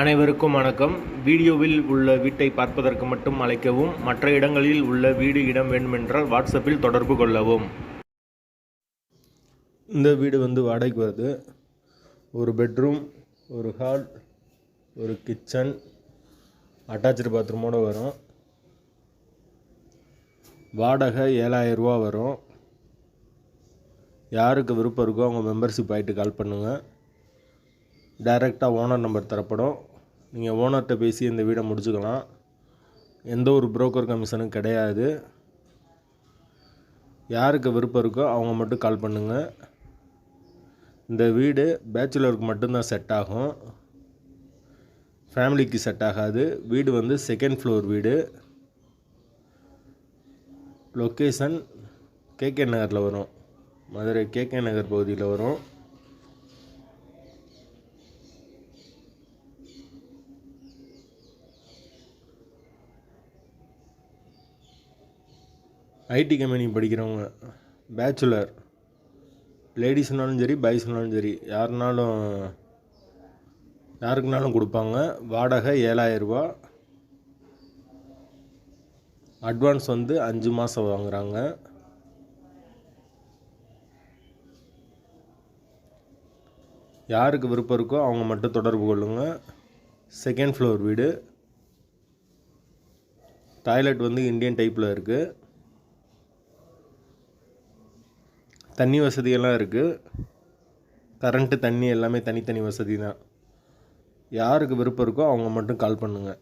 அனைவருக்கும் வணக்கம். வீடியோவில் உள்ள வீட்டை பார்ப்பதற்கு மட்டும் அழைக்கவும் மற்ற இடங்களில் உள்ள வீடு இடம் வேண்டுமென்றால் வாட்ஸ்அப்பில் தொடர்பு கொள்ளவும். இந்த வீடு வந்து வாடகைக்கு வருது. ஒரு பெட்ரூம் ஒரு ஹால் ஒரு கிச்சன் அட்டாச்சு பாத்ரூமோடு வரும். வாடகை ஏழாயிரம் ரூபா வரும். யாருக்கு விருப்பம் இருக்கோ அவங்க மெம்பர்ஷிப் ஆகிட்டு கால் பண்ணுங்கள் டைரெக்டாக ஓனர் நம்பர் தரப்படும். நீங்கள் ஓனர்கிட்ட பேசி இந்த வீடை முடிச்சுக்கலாம். எந்த ஒரு புரோக்கர் கமிஷனும் கிடையாது. யாருக்கு விருப்பம் இருக்கோ அவங்க மட்டும் கால் பண்ணுங்கள் இந்த வீடு பேச்சுலருக்கு மட்டும்தான் செட் ஆகும். ஃபேமிலிக்கு செட் ஆகாது. வீடு வந்து செகண்ட் ஃப்ளோர் வீடு. லொக்கேஷன் கேகே நகரில் வரும். மதுரை கேகே நகர் பகுதியில் வரும். ஐடி கம்பெனி படிக்கிறவங்க பேச்சுலர் லேடிஸ்னாலும் சரி பாய்ஸ்னாலும் சரி யாருனாலும் யாருக்குனாலும் கொடுப்பாங்க. வாடகை ஏழாயிரரூபா அட்வான்ஸ் வந்து அஞ்சு மாதம் வாங்குகிறாங்க யாருக்கு விருப்பம் இருக்கோ அவங்க மட்டும் தொடர்பு கொள்ளுங்கள் செகண்ட் ஃப்ளோர் வீடு. டாய்லெட் வந்து இந்தியன் டைப்பில் இருக்குது தண்ணி வசதியெல்லாம் இருக்குது கரண்ட்டு தண்ணி எல்லாமே தனித்தனி வசதி தான். யாருக்கு விருப்பம் இருக்கோ அவங்க மட்டும் கால் பண்ணுங்கள்